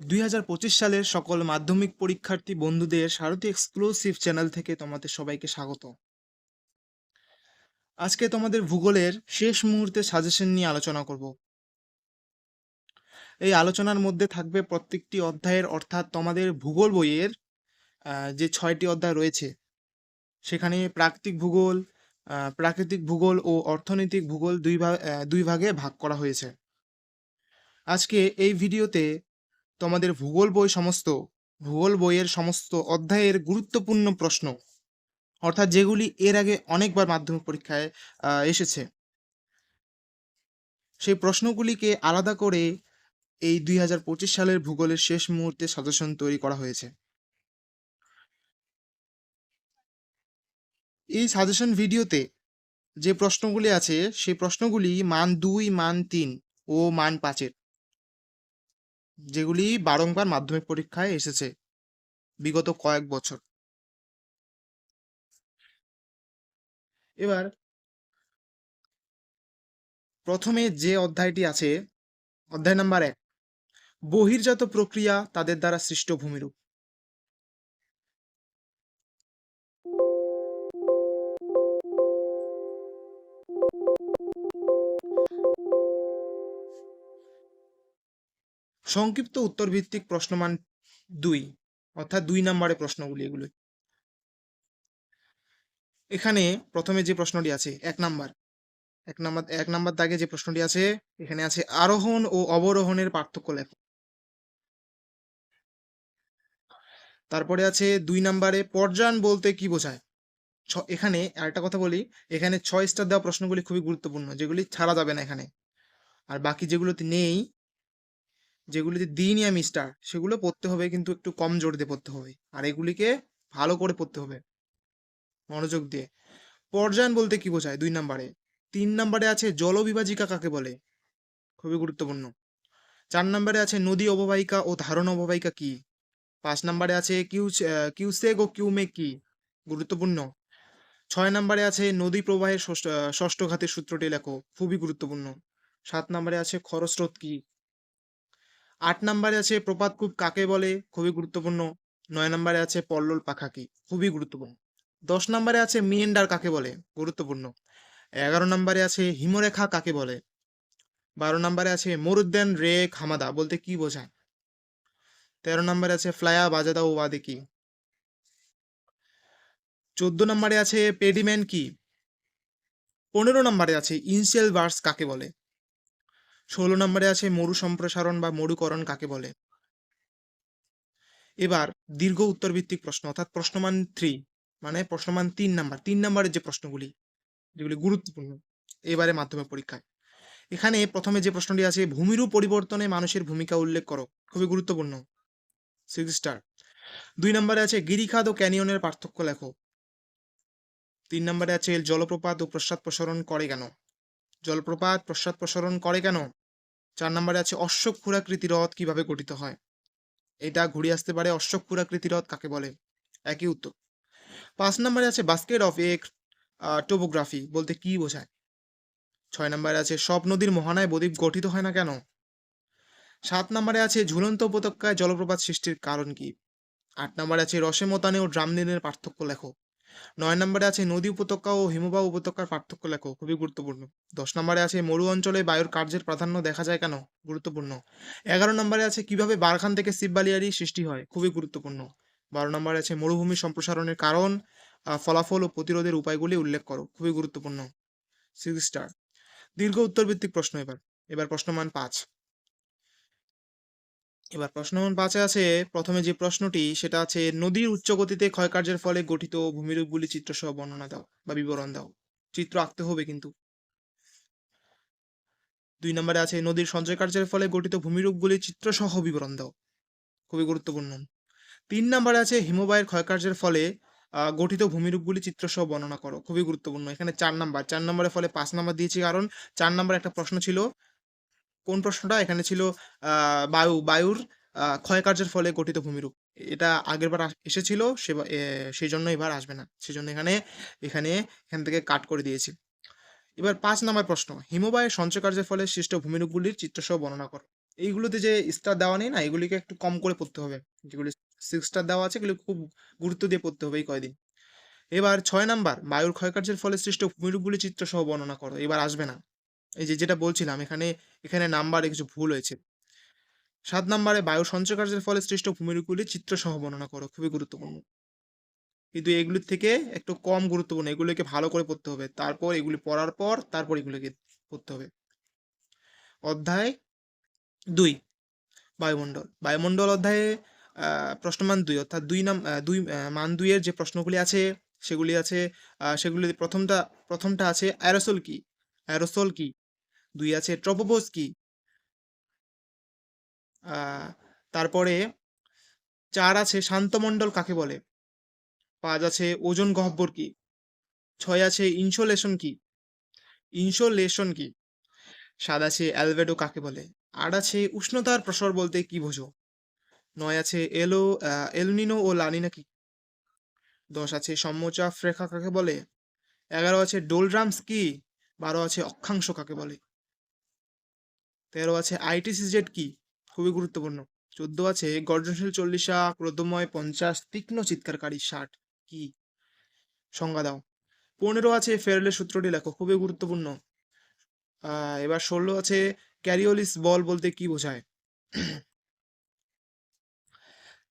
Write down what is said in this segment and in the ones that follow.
দুই হাজার পঁচিশ সালের সকল মাধ্যমিক পরীক্ষার্থী বন্ধুদের সারথী এক্সক্লুসিভ চ্যানেল থেকে তোমাদের সবাইকে স্বাগত। আজকে তোমাদের ভূগোলের শেষ মুহূর্তে সাজেশন নিয়ে আলোচনা করব। এই আলোচনার মধ্যে থাকবে প্রত্যেকটি অধ্যায়ের অর্থাৎ তোমাদের ভূগোল বইয়ের যে ছয়টি অধ্যায় রয়েছে, সেখানে প্রাকৃতিক ভূগোল প্রাকৃতিক ভূগোল ও অর্থনৈতিক ভূগোল দুই দুই ভাগে ভাগ করা হয়েছে। আজকে এই ভিডিওতে তোমাদের ভূগোল বই সমস্ত, ভূগোল বইয়ের সমস্ত অধ্যায়ের গুরুত্বপূর্ণ প্রশ্ন, অর্থাৎ যেগুলি এর আগে অনেকবার মাধ্যমিক পরীক্ষায় এসেছে। সেই প্রশ্নগুলিকে আলাদা করে এই দুই হাজার পঁচিশ সালের ভূগোলের শেষ মুহূর্তে সাজেশন তৈরি করা হয়েছে। এই সাজেশন ভিডিওতে যে প্রশ্নগুলি আছে, সেই প্রশ্নগুলি মান দুই, মান তিন ও মান পাঁচের। যেগুলি বারংবার মাধ্যমিক পরীক্ষায় এসেছে বিগত কয়েক বছর। এবার প্রথমে যে অধ্যায়টি আছে, অধ্যায় নাম্বার এক, বহির্জাত প্রক্রিয়া তাদের দ্বারা সৃষ্ট ভূমিরূপ। সংক্ষিপ্ত উত্তর ভিত্তিক প্রশ্নমান দুই, অর্থাৎ দুই নম্বরের প্রশ্নগুলি এগুলো। এখানে প্রথমে যে প্রশ্নটি আছে, এক নাম্বার এক নাম্বার এক নাম্বার দাগে যে প্রশ্নটি আছে, এখানে আছে আরোহণ ও অবরোহণের পার্থক্য লেখো। তারপরে আছে দুই নাম্বারে পর্যায়ন বলতে কি বোঝায়? এখানে আরেকটা কথা বলি, এখানে ছয় স্টার দেওয়া প্রশ্নগুলি খুবই গুরুত্বপূর্ণ, যেগুলি ছাড়া যাবে না এখানে। আর বাকি যেগুলোতে নেই যেগুলিতে দিইনি আমি স্টার সেগুলো পড়তে হবে কিন্তু একটু কম জোর দিয়ে পড়তে হবে। আর এগুলিকে ভালো করে পড়তে হবে। মনোযোগ দিয়ে। পর্যায়ন বলতে কি বোঝায়? দুই নম্বরে। তিন নম্বরে আছে জলবিভাজিকা কাকে বলে? খুবই গুরুত্বপূর্ণ। চার নম্বরে আছে নদী অববাহিকা ও ধারণ অববাহিকা কি? পাঁচ নম্বরে আছে কিউ আহ, কিউসেক ও কিউমে কি? গুরুত্বপূর্ণ। ছয় নম্বরে আছে নদী প্রবাহের ষষ্ঠ ঘাতের সূত্রটি লেখো। খুবই গুরুত্বপূর্ণ। সাত নম্বরে আছে খরস্রোত কি? আট নম্বরে আছে প্রপাত প্রপাতকূপ কাকে বলে? খুবই গুরুত্বপূর্ণ। নয় নম্বরে আছে পল্লল পাখা কি খুবই গুরুত্বপূর্ণ। দশ নম্বরে আছে মিয়েন্ডার কাকে বলে? গুরুত্বপূর্ণ। এগারো নম্বরে আছে হিমরেখা কাকে বলে? বারো নম্বরে আছে মরুদ্যান রে খামাদা, বলতে কি বোঝায়? তেরো নম্বরে আছে ফ্লায়া বাজাদা ও ওয়াদে কি? চোদ্দ নম্বরে আছে পেডিম্যান কি? পনেরো নম্বরে আছে ইনসেল ভার্স কাকে বলে? ষোলো নম্বরে আছে মরু সম্প্রসারণ বা মরুকরণ কাকে বলে? এবার দীর্ঘ উত্তর ভিত্তিক প্রশ্ন, অর্থাৎ প্রশ্নমান থ্রি মানে প্রশ্নমান তিন নাম্বার। তিন নাম্বারের যে প্রশ্নগুলি, যেগুলি গুরুত্বপূর্ণ, এবারে মাধ্যমিক পরীক্ষায়। এখানে প্রথমে যে প্রশ্নটি আছে, ভূমিরূপ পরিবর্তনে মানুষের ভূমিকা উল্লেখ করো। খুবই গুরুত্বপূর্ণ। সিক্স স্টার দুই নম্বরে আছে, গিরিখাত ও ক্যানিয়নের পার্থক্য লেখো। তিন নম্বরে আছে, জলপ্রপাত ও প্রস্রাব প্রসারণ করে কেন? জলপ্রপাত প্রস্রাব প্রসারণ করে কেন? চার নম্বরে আছে অশ্বক ক্ষুরাকৃতি হ্রদ কীভাবে গঠিত হয়? এটা ঘুরে আসতে পারে অশ্বক ক্ষুরাকৃতি হ্রদ কাকে বলে? একই উত্তর। পাঁচ নম্বরে আছে, বাস্কেট অফ এক টোপোগ্রাফি, বলতে কি বোঝায়? ছয় নম্বরে আছে সব নদীর মহানায় বদ্বীপ গঠিত হয় না কেন? সাত নম্বরে আছে, ঝুলন্ত উপত্যকায় জলপ্রপাত সৃষ্টির কারণ কি? আট নম্বরে আছে রসে মতানে ও ড্রামলিনের পার্থক্য লেখো। নয় নম্বরে আছে নদী উপত্যকা ও হিমবাহ উপত্যকার পার্থক্য লেখো, খুবই গুরুত্বপূর্ণ। দশ নম্বরে আছে মরু অঞ্চলে বায়ুর কার্যের প্রাধান্য দেখা যায় কেন? গুরুত্বপূর্ণ। এগারো নম্বরে আছে কীভাবে বারখান থেকে শিববালিয়ারি সৃষ্টি হয়? খুবই গুরুত্বপূর্ণ। বারো নম্বরে আছে মরুভূমি সম্প্রসারণের কারণ ফলাফল ও প্রতিরোধের উপায়গুলি উল্লেখ করো, খুবই গুরুত্বপূর্ণ। Six star. দীর্ঘ উত্তর ভিত্তিক প্রশ্ন এবার। এবার প্রশ্নমান পাঁচ। এবার প্রশ্নমান পাঁচে আছে, প্রথমে যে প্রশ্নটি, সেটা আছে, নদীর উচ্চ গতিতে ক্ষয়কার্যের ফলে গঠিত ভূমিরূপগুলি চিত্রসহ বর্ণনা দাও বা বিবরণ দাও। চিত্র আঁকতে হবে কিন্তু। দুই নম্বরে আছে, নদীর সঞ্চয় কার্যের ফলে গঠিত ভূমিরূপগুলি চিত্রসহ বিবরণ দাও। খুবই গুরুত্বপূর্ণ। তিন নম্বরে আছে, হিমবাহের ক্ষয়কার্যের ফলে গঠিত ভূমিরূপগুলি চিত্রসহ বর্ণনা করো। খুবই গুরুত্বপূর্ণ। এখানে চার নাম্বার। চার নম্বরের ফলে পাঁচ নাম্বার দিয়েছি কারণ, চার নম্বর একটা প্রশ্ন ছিল কোন প্রশ্নটা? এখানে ছিল বায়ু, বায়ুর ক্ষয়কার্যের ফলে গঠিত ভূমিরূপ। এটা আগের বার এসেছিল, সে সেই জন্য এবার আসবে না। সেই জন্য এখানে এখানে, এখান থেকে কাট করে দিয়েছি। এবার পাঁচ নম্বর প্রশ্ন। হিমবাহের সঞ্চয়কার্যের ফলে সৃষ্ট ভূমিরূপগুলির চিত্রসহ বর্ণনা করো। এইগুলোতে যে স্টার দেওয়া নেই না, এগুলিকে একটু কম করে পড়তে হবে। যেগুলি সিক্স স্টার দেওয়া আছে, এগুলি খুব গুরুত্ব দিয়ে পড়তে হবে এই কয়দিন। এবার ছয় নাম্বার, বায়ুর ক্ষয়কার্যের ফলে সৃষ্ট ভূমিরূপগুলি চিত্র সহ বর্ণনা করো। এবার আসবে না। এই যে যেটা বলছিলাম, এখানে এখানে নাম্বারে কিছু ভুল হয়েছে। সাত নাম্বারে বায়ু সঞ্চয়কার্যের ফলে সৃষ্ট ভূমিরূপগুলি চিত্র সহ বর্ণনা করো, খুবই গুরুত্বপূর্ণ। কিন্তু এগুলির থেকে একটু কম গুরুত্বপূর্ণ, এগুলোকে ভালো করে পড়তে হবে। তারপর এগুলি পড়ার পর তারপর এগুলোকে পড়তে হবে। অধ্যায় দুই, বায়ুমণ্ডল। বায়ুমণ্ডল অধ্যায়ে প্রশ্নমান দুই, অর্থাৎ দুই নাম দুই মান দুইয়ের যে প্রশ্নগুলি আছে, সেগুলি আছে সেগুলি প্রথমটা প্রথমটা আছে, অ্যারোসোল কি? অ্যারোসোল কি? দুই আছে ট্রপোপোজ কি তারপরে চার আছে শান্তমণ্ডল কাকে বলে? পাঁচ আছে ওজন গহ্বর কি? ছয় আছে ইনসোলেশন কি? ইনসোলেশন কি? সাত আছে অ্যালবেডো কাকে বলে? আট আছে উষ্ণতার প্রসর বলতে কি বোঝো? নয় আছে এলো এলনিনো ও লানিনা কি? দশ আছে সম্মচাপ রেখা কাকে বলে? এগারো আছে ডোলড্রামস কি বারো আছে অক্ষাংশ কাকে বলে? তেরো আছে আইটিসিজেড কি? খুবই গুরুত্বপূর্ণ। চোদ্দ আছে গর্জনশীল চল্লিশা, ক্রোধময় পঞ্চাশ, তীক্ষ্ণ চিৎকারকারী ষাট। কি? সংজ্ঞা দাও। পনেরো আছে ফেরেলের সূত্রটি লেখো, খুবই গুরুত্বপূর্ণ। এবার ষোলো আছে ক্যারিওলিস বল বলতে কি বোঝায়?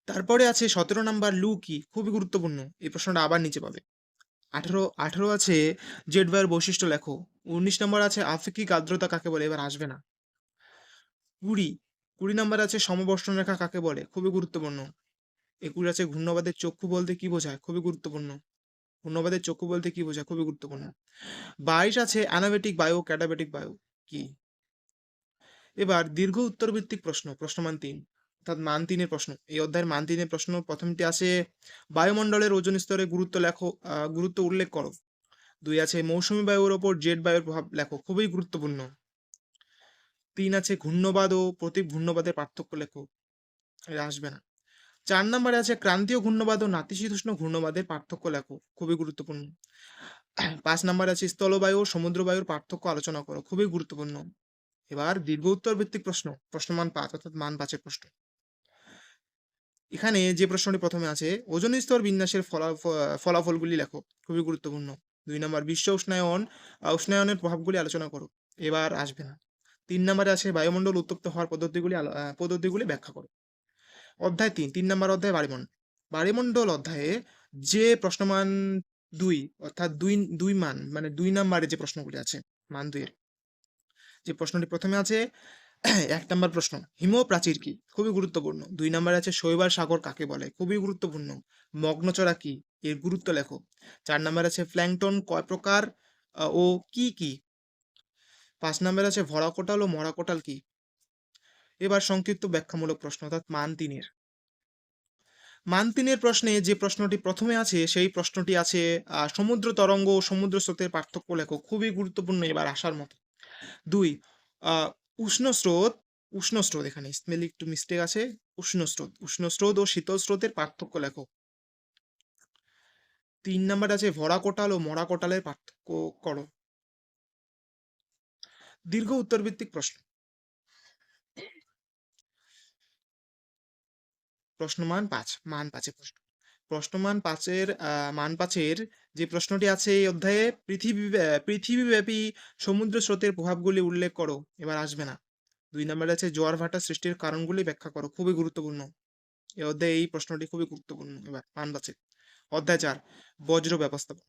তারপরে আছে সতেরো নাম্বার লু কি? খুবই গুরুত্বপূর্ণ, এই প্রশ্নটা আবার নিচে পাবে। আঠেরো আঠেরো আছে জেড বৈশিষ্ট্য লেখো। উনিশ নম্বর আছে আপেক্ষিক আর্দ্রতা কাকে বলে? এবার আসবে না। কুড়ি। কুড়ি নম্বর আছে সমবর্ষণ রেখা কাকে বলে? খুবই গুরুত্বপূর্ণ। একুশ আছে ঘূর্ণবাদের চক্ষু বলতে কি বোঝায়? খুবই গুরুত্বপূর্ণ। ঘূর্ণবাদের চক্ষু বলতে কি বোঝায়? খুবই গুরুত্বপূর্ণ। বাইশ আছে অ্যানাবেটিক বায়ু, ক্যাটাবেটিক বায়ু। কি? এবার দীর্ঘ উত্তর ভিত্তিক প্রশ্ন, প্রশ্নমান তিন। অর্থাৎ মান তিনের প্রশ্ন। এই অধ্যায়ের মান তিনের প্রশ্ন। প্রথমটি আছে, বায়ুমণ্ডলের ওজন স্তরে গুরুত্ব লেখো গুরুত্ব উল্লেখ করো। দুই আছে, মৌসুমী বায়ুর ওপর জেট বায়ুর প্রভাব লেখো। খুবই গুরুত্বপূর্ণ। তিন আছে ঘূর্ণবাদ ও প্রতি ঘূর্ণবাদের পার্থক্য লেখো। এটা আসবে না। চার নম্বরে আছে ক্রান্তীয় ঘূর্ণবাদ ও নাতিশীতোষ্ণ ঘূর্ণবাদের পার্থক্য লেখো। খুবই গুরুত্বপূর্ণ। পাঁচ নম্বরে আছে স্থলবায়ু ও সমুদ্রবায়ুর পার্থক্য আলোচনা করো। খুবই গুরুত্বপূর্ণ। এবার দীর্ঘ উত্তর ভিত্তিক প্রশ্ন, প্রশ্নমান পাঁচ, অর্থাৎ মান পাঁচের প্রশ্ন। এখানে যে প্রশ্নটি প্রথমে আছে, ওজন স্তর বিন্যাসের ফলা- ফলাফলগুলি লেখো। খুবই গুরুত্বপূর্ণ। দুই নম্বর, বিশ্ব উষ্ণায়ন উষ্ণায়নের প্রভাবগুলি আলোচনা করো। এবার আসবে না। তিন নম্বরে আছে বায়ুমণ্ডল উত্তপ্ত হওয়ার পদ্ধতিগুলি পদ্ধতিগুলি ব্যাখ্যা করো। অধ্যায় তিন তিন নম্বর অধ্যায় বায়ুমণ্ডল বায়ুমণ্ডল অধ্যায়ে যে প্রশ্নমান দুই, অর্থাৎ দুই দুই মান মানে দুই নম্বরে যে প্রশ্নগুলি আছে, মান দুইয়ের, যে প্রশ্নটি প্রথমে আছে, এক নম্বর প্রশ্ন হিম প্রাচীর কি? খুবই গুরুত্বপূর্ণ। দুই নম্বরে আছে শৈবাল সাগর কাকে বলে? খুবই গুরুত্বপূর্ণ। মগ্নচড়া কি? এর গুরুত্ব লেখো। চার নম্বর আছে প্ল্যাংটন কয় প্রকার ও কি কি? পাঁচ নম্বর আছে, ভরা কোটাল ও মরা কোটাল কি? এবার সংক্ষিপ্ত ব্যাখ্যামূলক প্রশ্ন, অর্থাৎ মান তিনের মান তিনের প্রশ্নে যে প্রশ্নটি প্রথমে আছে, সেই প্রশ্নটি আছে সমুদ্র তরঙ্গ ও সমুদ্র স্রোতের পার্থক্য লেখো, খুবই গুরুত্বপূর্ণ এবার আসার মতো। দুই উষ্ণ স্রোত উষ্ণ স্রোত এখানে, স্মেল একটু মিস্টেক আছে, উষ্ণ স্রোত উষ্ণ স্রোত ও শীতল স্রোতের পার্থক্য লেখো। তিন নাম্বার আছে, ভরা কোটাল ও মরা কোটালের পার্থক্য করো। দীর্ঘ উত্তর ভিত্তিক প্রশ্ন। প্রশ্নমান পাঁচ, মান পাঁচের প্রশ্ন। প্রশ্নমান পাঁচের মান পাঁচের যে প্রশ্নটি আছে এই অধ্যায়ে, পৃথিবী পৃথিবীব্যাপী সমুদ্র স্রোতের প্রভাবগুলি উল্লেখ করো, এবার আসবে না। দুই নম্বরে আছে জোয়ার ভাটা সৃষ্টির কারণগুলি ব্যাখ্যা করো, খুবই গুরুত্বপূর্ণ। এই অধ্যায়ে এই প্রশ্নটি খুবই গুরুত্বপূর্ণ, এবার মান পাঁচের। অধ্যায় চার, বজ্র ব্যবস্থাপনা।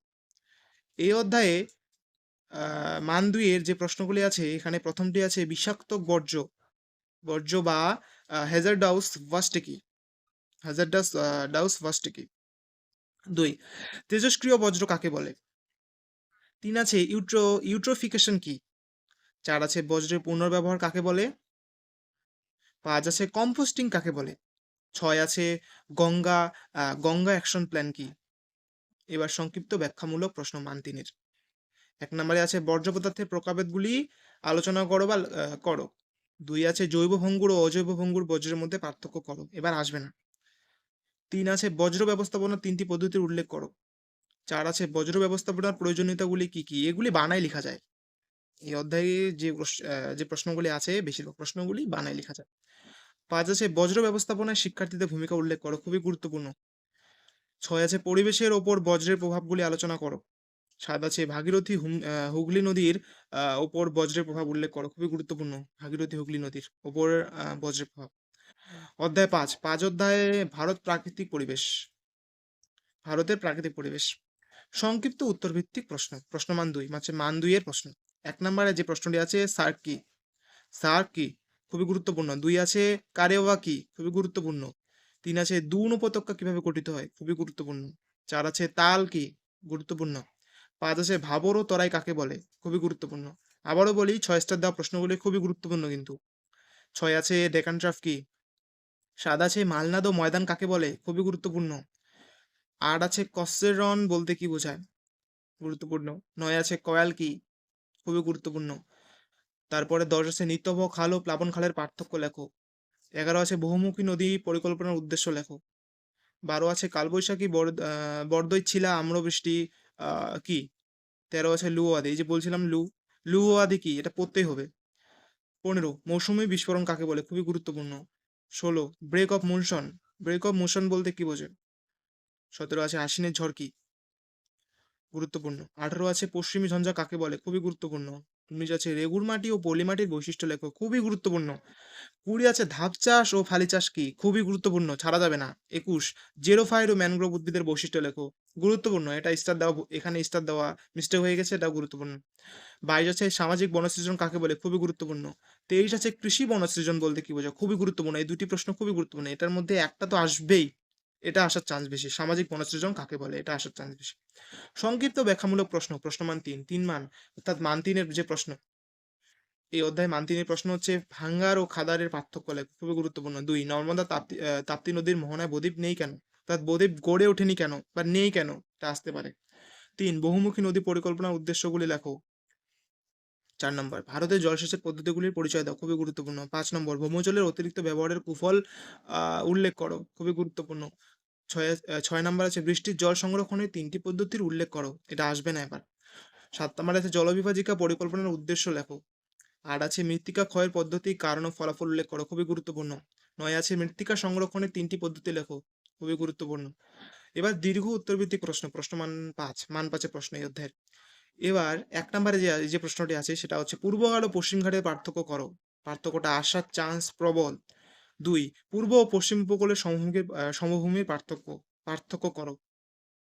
এই অধ্যায়ে মান দুইয়ের যে প্রশ্নগুলি আছে, এখানে প্রথমটি আছে, বিষাক্ত বর্জ্য। বর্জ্য বা হ্যাজার্ডাউস ওয়াস্টে কি হ্যাজার্ডাস ডাউস ওয়াস্টে কি দুই তেজস্ক্রিয় বজ্র কাকে বলে? তিন আছে, ইউট্রো, ইউট্রোফিকেশন কি? চার আছে, বজ্রের পুনর্ব্যবহার কাকে বলে? পাঁচ আছে, কম্পোস্টিং কাকে বলে? ছয় আছে, গঙ্গা গঙ্গা অ্যাকশন প্ল্যান কি? এবার সংক্ষিপ্ত ব্যাখ্যামূলক প্রশ্ন মান তিনের এক নম্বরে আছে বর্জ্য পদার্থের প্রকারভেদগুলি আলোচনা করো বা করো। দুই আছে জৈব ভঙ্গুর ও অজৈব ভঙ্গুর বজ্রের মধ্যে পার্থক্য করো, এবার আসবে না। তিন আছে বজ্র ব্যবস্থাপনার তিনটি পদ্ধতির উল্লেখ করো। চার আছে বজ্র ব্যবস্থাপনার প্রয়োজনীয়তাগুলি কি কি? এগুলি বানায় লেখা যায়। এই অধ্যায়ে যে যে প্রশ্নগুলি আছে, বেশিরভাগ প্রশ্নগুলি বানায় লেখা যায়। পাঁচ আছে বজ্র ব্যবস্থাপনায় শিক্ষার্থীদের ভূমিকা উল্লেখ করো, খুবই গুরুত্বপূর্ণ। ছয় আছে পরিবেশের ওপর বজ্রের প্রভাবগুলি আলোচনা করো। সাত আছে ভাগীরথী হুগলি নদীর ওপর বজ্রের প্রভাব উল্লেখ করো। খুবই গুরুত্বপূর্ণ ভাগীরথী হুগলি নদীর ওপর বজ্রের প্রভাব। অধ্যায় পাঁচ পাঁচ অধ্যায়ে ভারত প্রাকৃতিক পরিবেশ। ভারতের প্রাকৃতিক পরিবেশ। সংক্ষিপ্ত উত্তর ভিত্তিক প্রশ্ন প্রশ্নমান দুই মানে মান দুইয়ের প্রশ্ন। এক নম্বরে যে প্রশ্নটি আছে সার্ক কি? সার্ক কি? খুবই গুরুত্বপূর্ণ। দুই আছে, কারেওয়া কি? খুবই গুরুত্বপূর্ণ। তিন আছে, দুন উপত্যকা কীভাবে গঠিত হয়? খুবই গুরুত্বপূর্ণ। চার আছে, তাল কি? গুরুত্বপূর্ণ। পাঁচ আছে ভাবর ও তরাই কাকে বলে? খুবই গুরুত্বপূর্ণ। আবারও বলি ছয় স্টার দেওয়া প্রশ্নগুলি খুবই গুরুত্বপূর্ণ কিন্তু। ছয় আছে ডেকান ট্রাফ কি? সাত আছে মালনাদ ও ময়দান কাকে বলে? খুবই গুরুত্বপূর্ণ। আট আছে কসেরন বলতে কি বোঝায়? গুরুত্বপূর্ণ। নয় আছে কয়াল কি? খুবই গুরুত্বপূর্ণ। তারপরে দশ আছে নিত্যবহ খাল ও প্লাবন খালের পার্থক্য লেখো। এগারো আছে বহুমুখী নদী পরিকল্পনার উদ্দেশ্য লেখো। বারো আছে কালবৈশাখী বর- আহ, বরদই ছিলা আম্রবৃষ্টি কি? তেরো আছে লু আদি এই যে বলছিলাম লু লু আদি কি? এটা পড়তেই হবে। পনেরো, মৌসুমি বিস্ফোরণ কাকে বলে? খুবই গুরুত্বপূর্ণ। ষোলো break of motion break of motion বলতে কি বোঝে? সতেরো আছে আশ্বিনের ঝড় কি? গুরুত্বপূর্ণ। আঠারো আছে পশ্চিমী ঝঞ্ঝা কাকে বলে? খুবই গুরুত্বপূর্ণ। উনিশ আছে রেগুর মাটি ও পলি মাটির বৈশিষ্ট্য লেখো। খুবই গুরুত্বপূর্ণ। কুড়ি আছে ধাপ চাষ ও ফালি চাষ কি? খুবই গুরুত্বপূর্ণ। ছাড়া যাবে না। একুশ জেরোফাইট ও ম্যানগ্রোভ উদ্ভিদের বৈশিষ্ট্য লেখো। গুরুত্বপূর্ণ। এটা স্টার দেওয়া এখানে স্টার দেওয়া মিস্টেক হয়ে গেছে এটা গুরুত্বপূর্ণ। বাইশ আছে সামাজিক বনসৃজন কাকে বলে? খুবই গুরুত্বপূর্ণ। তেইশ আছে কৃষি বনসৃজন বলতে কি বোঝায়? খুবই গুরুত্বপূর্ণ। এই দুটি প্রশ্ন খুবই গুরুত্বপূর্ণ। এটার মধ্যে একটা তো আসবেই। এটা আসার চান্স বেশি। সামাজিক বনসৃজন কাকে বলে? এটা আসার চান্স বেশি। সংক্ষিপ্ত ব্যাখ্যামূলক প্রশ্ন। প্রশ্ন মান তিন। তিন মান, অর্থাৎ মান তিনের যে প্রশ্ন। এই অধ্যায় মান তিনের প্রশ্ন হচ্ছে, ভাঙ্গার ও খাদারের পার্থক্য লেখো। খুবই গুরুত্বপূর্ণ। দুই, নর্মদা তাপ্তি তাপ্তি নদীর মোহনায় বদ্বীপ নেই কেন? অর্থাৎ বদ্বীপ গড়ে ওঠেনি কেন বা নেই কেন? তা আসতে পারে। তিন, বহুমুখী নদী পরিকল্পনার উদ্দেশ্যগুলি লেখো। চার নম্বর, ভারতের জলসেচের পদ্ধতিগুলির পরিচয় দাও, খুবই গুরুত্বপূর্ণ। পাঁচ নম্বর, ভৌমজলের অতিরিক্ত ব্যবহারের কুফল উল্লেখ করো, খুবই গুরুত্বপূর্ণ। ছয় ছয় নম্বর আছে, বৃষ্টির জল সংরক্ষণের তিনটি পদ্ধতির উল্লেখ করো, এটা আসবে না এবার। সাত নম্বর আছে, জলবিভাজিকা পরিকল্পনার উদ্দেশ্য লেখো। আট আছে, মৃত্তিকা ক্ষয়ের পদ্ধতি, কারণ ও ফলাফল উল্লেখ করো, খুবই গুরুত্বপূর্ণ। নয় আছে, মৃত্তিকা সংরক্ষণের তিনটি পদ্ধতি লেখো। খুবই গুরুত্বপূর্ণ। এবার দীর্ঘ উত্তরভিত্তিক প্রশ্ন প্রশ্ন মান পাঁচ, মান পাঁচের প্রশ্ন এই অধ্যায়ের। এবার এক নম্বরে যে যে প্রশ্নটি আছে সেটা হচ্ছে, পূর্ব ঘাট ও পশ্চিম ঘাটের পার্থক্য করো। পার্থক্যটা আসার চান্স প্রবল। দুই, পূর্ব ও পশ্চিম উপকূলের সমভূমির সমভূমির পার্থক্য পার্থক্য করো।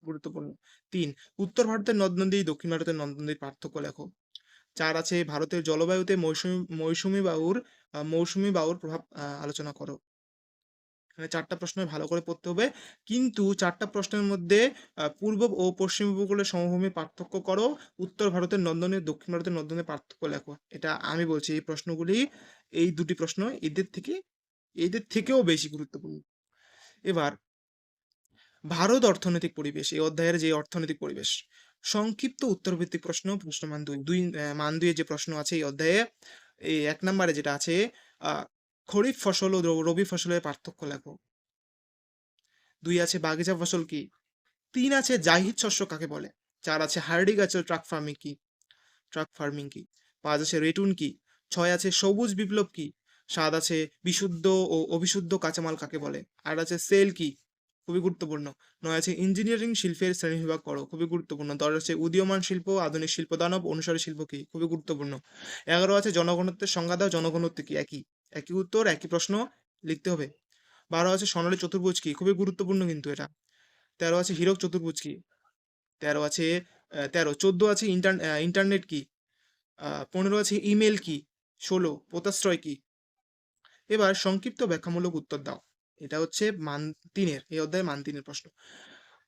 গুরুত্বপূর্ণ। তিন, উত্তর ভারতের নদ নদী, দক্ষিণ ভারতের নদ নদীর পার্থক্য লেখো। চার আছে, ভারতের জলবায়ুতে মৌসুমী মৌসুমী বায়ুর মৌসুমী বায়ুর প্রভাব আলোচনা করো। এখানে চারটা প্রশ্ন ভালো করে পড়তে হবে। কিন্তু চারটা প্রশ্নের মধ্যে পূর্ব ও পশ্চিম উপকূলের সমভূমি পার্থক্য করো। উত্তর ভারতের নন্দনে, দক্ষিণ ভারতের নন্দনে পার্থক্য লেখো। এটা আমি বলছি এই প্রশ্নগুলি, এই দুটি প্রশ্ন এদের থেকে, এদের থেকেও বেশি গুরুত্বপূর্ণ। এবার, ভারত অর্থনৈতিক পরিবেশ, এই অধ্যায়ের যে অর্থনৈতিক পরিবেশ। সংক্ষিপ্ত উত্তর উত্তরভিত্তিক প্রশ্ন প্রশ্ন মান দুই দুই মান দুইয়ের যে প্রশ্ন আছে এই অধ্যায়ে, এই এক নম্বরে যেটা আছে খরিফ ফসল ও রবি ফসলের পার্থক্য লেখো। দুই আছে বাগিচা ফসল কি? তিন আছে জাহিদ শস্য কাকে বলে? চার আছে হার্ডিকালচার ট্রাক ফার্মিং কি? ট্রাক ফার্মিং কি? পাঁচ আছে রেটুন কি? ছয় আছে সবুজ বিপ্লব কি? সাত আছে বিশুদ্ধ ও অবিশুদ্ধ কাঁচামাল কাকে বলে? আট আছে সেল কি? খুবই গুরুত্বপূর্ণ। নয় আছে ইঞ্জিনিয়ারিং শিল্পের শ্রেণীবিভাগ করো, খুবই গুরুত্বপূর্ণ। দশ আছে উদীয়মান শিল্প আধুনিক শিল্প দানব অনুসারী শিল্প কি? খুবই গুরুত্বপূর্ণ। এগারো আছে জনগণত্বের সংজ্ঞা দাও, জনগণত্ব কি? একই। একই উত্তর, একই প্রশ্ন লিখতে হবে। বারো আছে সোনালী চতুর্ভুজ কি? খুবই গুরুত্বপূর্ণ কিন্তু এটা। তেরো আছে হীরক চতুর্ভুজ কি? তেরো আছে তেরো। চোদ্দ আছে ইন্টারনেট কি? পনেরো আছে ইমেল কি? ষোলো। পোতাশ্রয় কি? এবার সংক্ষিপ্ত ব্যাখ্যামূলক উত্তর দাও। এটা হচ্ছে মান তিনের এই অধ্যায়ে মান তিনের প্রশ্ন।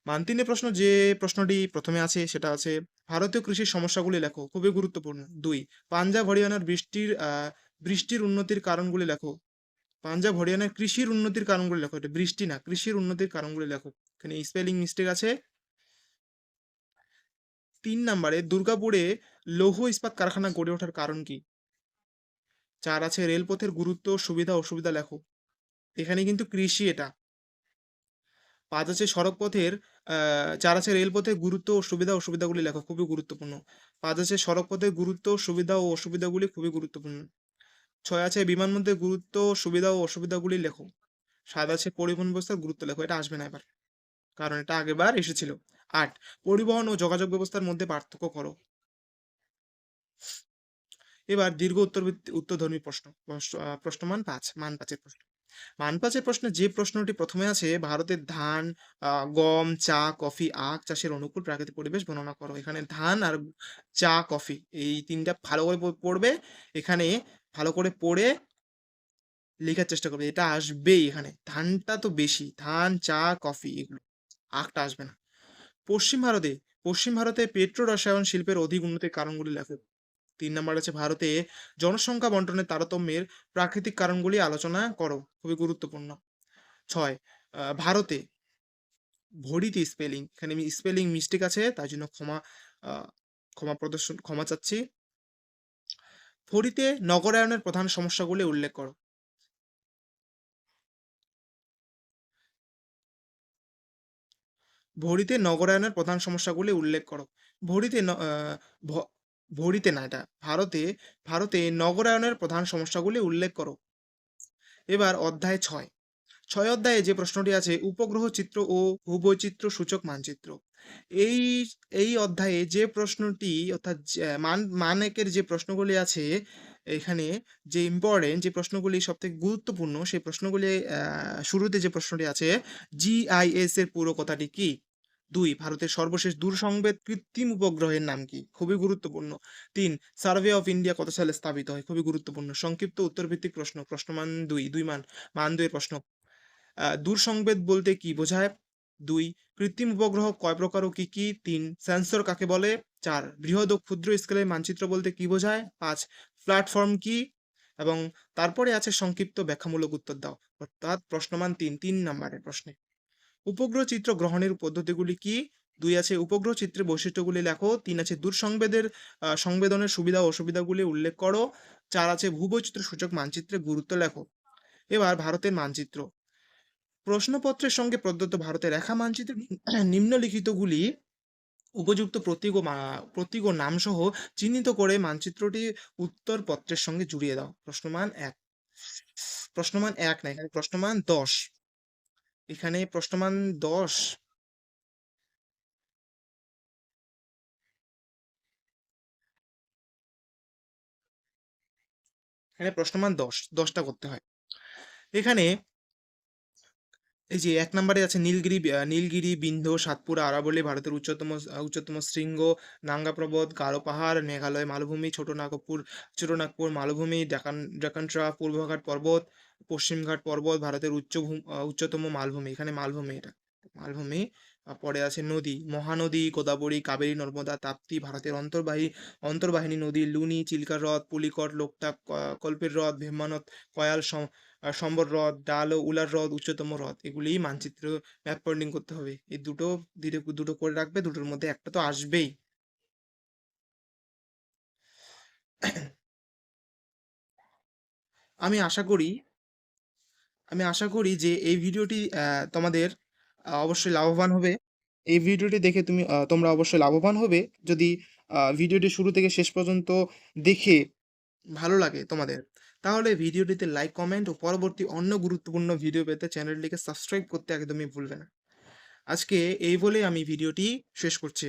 মান তিনের প্রশ্ন যে প্রশ্নটি প্রথমে আছে, সেটা আছে, ভারতীয় কৃষির সমস্যাগুলি লেখো, খুবই গুরুত্বপূর্ণ। দুই, পাঞ্জাব, হরিয়ানার বৃষ্টির বৃষ্টির উন্নতির কারণগুলি লেখো। পাঞ্জাব হরিয়ানার কৃষির উন্নতির কারণগুলি লেখো। এটা বৃষ্টি না, কৃষির উন্নতির কারণগুলি লেখো। এখানে স্পেলিং মিস্টেক আছে। তিন নম্বরে, দুর্গাপুরে লৌহ ইস্পাত কারখানা গড়ে ওঠার কারণ কি? চার আছে, রেলপথের গুরুত্ব, সুবিধা, অসুবিধা লেখো। এখানে কিন্তু কৃষি এটা। পাঁচ আছে সড়ক পথের চার আছে, রেলপথের গুরুত্ব ও সুবিধা, অসুবিধাগুলি লেখো, খুবই গুরুত্বপূর্ণ। পাঁচ আছে, সড়কপথের গুরুত্ব, সুবিধা ও অসুবিধাগুলি খুবই গুরুত্বপূর্ণ। ছয় আছে বিমানবন্দরের গুরুত্ব, সুবিধা ও অসুবিধাগুলি লেখো। সাত আছে, পরিবহন ব্যবস্থার গুরুত্ব লেখো, এটা আসবে না এবার। কারণ এটা আগেবার এসেছিল। আট, পরিবহন ও যোগাযোগ ব্যবস্থার মধ্যে পার্থক্য করো। এবার দীর্ঘ উত্তর উত্তরধর্মী প্রশ্ন। প্রশ্ন- মান প্রশ্নমান পাঁচ, মান পাঁচের প্রশ্ন। মান পাঁচের প্রশ্নে যে প্রশ্নটি প্রথমে আছে, ভারতের ধান গম, চা, কফি, আখ চাষের অনুকূল প্রাকৃতিক পরিবেশ বর্ণনা করো। এখানে ধান আর চা, কফি এই তিনটা ভালো করে পড়বে। এখানে ভালো করে পড়ে লেখার চেষ্টা করবে। এটা আসবেই এখানে। ধানটা তো বেশি। ধান, চা, কফি এগুলো। আখটা আসবে না। পশ্চিম ভারতে পশ্চিম ভারতে পেট্রো রসায়ন শিল্পের অধিক উন্নতির কারণগুলি লেখো। তিন নম্বর আছে ভারতে জনসংখ্যা বন্টনের তারতম্যের প্রাকৃতিক কারণগুলি আলোচনা করো, খুবই গুরুত্বপূর্ণ। ছয় ভারতে ভরিতে স্পেলিং এখানে স্পেলিং মিস্টেক আছে তাই জন্য ক্ষমা ক্ষমা প্রদর্শন, ক্ষমা চাচ্ছি। ফরিতে নগরায়নের প্রধান সমস্যাগুলি উল্লেখ করো। ভরিতে নগরায়নের প্রধান সমস্যাগুলি উল্লেখ করো। ভরিতে ভরিতে না এটা। ভারতে ভারতে নগরায়নের প্রধান সমস্যাগুলি উল্লেখ করো। এবার অধ্যায় ছয়। ছয় অধ্যায়ে যে প্রশ্নটি আছে, উপগ্রহ চিত্র ও ভূবৈচিত্র্য সূচক মানচিত্র। এই এই অধ্যায়ে যে প্রশ্নটি, অর্থাৎ মান, মানেকের যে প্রশ্নগুলি আছে, এখানে যে ইম্পর্টেন্ট যে প্রশ্নগুলি সব থেকে গুরুত্বপূর্ণ, সেই প্রশ্নগুলি শুরুতে যে প্রশ্নটি আছে জিআইএস এর পুরো কথাটি কি? দুই, ভারতের সর্বশেষ দূরসংবেদ কৃত্রিম উপগ্রহের নাম কি? খুবই গুরুত্বপূর্ণ। তিন, সার্ভে অফ ইন্ডিয়া কত সালে স্থাপিত হয়? খুবই গুরুত্বপূর্ণ। সংক্ষিপ্ত উত্তরভিত্তিক প্রশ্ন। প্রশ্নমান দুই দুই মান মান দুইয়ের প্রশ্ন। দূরসংবেদ বলতে কি বোঝায়? দুই, কৃত্রিম উপগ্রহ কয় প্রকার ও কি কি? তিন, সেন্সর কাকে বলে? চার বৃহৎ ও ক্ষুদ্র স্কেলের মানচিত্র বলতে কি বোঝায়? পাঁচ, প্ল্যাটফর্ম কি? এবং তারপরে আছে সংক্ষিপ্ত ব্যাখ্যামূলক উত্তর দাও। অর্থাৎ প্রশ্নমান তিন তিন নম্বরের প্রশ্নে। উপগ্রহ চিত্র গ্রহণের পদ্ধতিগুলি কি? দুই আছে, উপগ্রহ চিত্রের বৈশিষ্ট্যগুলি লেখো। তিন আছে দূরসংবেদের সংবেদনের সুবিধা অসুবিধাগুলি উল্লেখ করো। চার আছে ভূবৈচিত্র সূচক মানচিত্রের গুরুত্ব লেখো। এবার ভারতের মানচিত্র। প্রশ্নপত্রের সঙ্গে প্রদত্ত ভারতের রেখা মানচিত্রের নিম্নলিখিতগুলি উপযুক্ত প্রতীক ও প্রতীক ও নাম সহ চিহ্নিত করে মানচিত্রটি উত্তর পত্রের সঙ্গে জুড়িয়ে দাও। প্রশ্নমান এক। প্রশ্নমান এক না, এখানে প্রশ্নমান দশ। এখানে প্রশ্নমান দশ। এখানে প্রশ্নমান দশ দশটা করতে হয়। এখানে এই যে এক নম্বরে আছে নীলগিরি নীলগিরি, বিন্ধ্য, সাতপুরা আরাবল্লী ভারতের উচ্চতম উচ্চতম শৃঙ্গ নাঙ্গা পর্বত গারো পাহাড়, মেঘালয়, মালভূমি, ছোট নাগপুর ছোট নাগপুর, মালভূমি, ডেকান, ডেকানট্রা, পূর্বঘাট পর্বত, পশ্চিমঘাট পর্বত, ভারতের উচ্চ উচ্চতম মালভূমি। এখানে মালভূমি এটা। মালভূমি পরে আছে নদী, মহানদী, গোদাবরী, কাবেরী, নর্মদা, তাপ্তি, ভারতের অন্তর্বাহী, অন্তর্বাহিনী নদী, লুনি চিল্কা হ্রদ পুলিকট লোকটাক কল্পের হ্রদ ভীমানত কয়াল সম্বর হ্রদ, ডাল ও উলার হ্রদ, উচ্চতম হ্রদ এগুলি মানচিত্র ম্যাপ পয়েন্টিং করতে হবে। এই দুটো ধীরে দুটো করে রাখবে, দুটোর মধ্যে একটা তো আসবেই। আমি আশা করি, আমি আশা করি যে এই ভিডিওটি তোমাদের অবশ্যই লাভবান হবে। এই ভিডিওটি দেখে তুমি তোমরা অবশ্যই লাভবান হবে। যদি ভিডিওটি শুরু থেকে শেষ পর্যন্ত দেখে ভালো লাগে তোমাদের তাহলে ভিডিওটিতে লাইক কমেন্ট ও পরবর্তী অন্য গুরুত্বপূর্ণ ভিডিও পেতে চ্যানেলটিকে সাবস্ক্রাইব করতে একদমই ভুলবে না। আজকে এই বলে আমি ভিডিওটি শেষ করছি।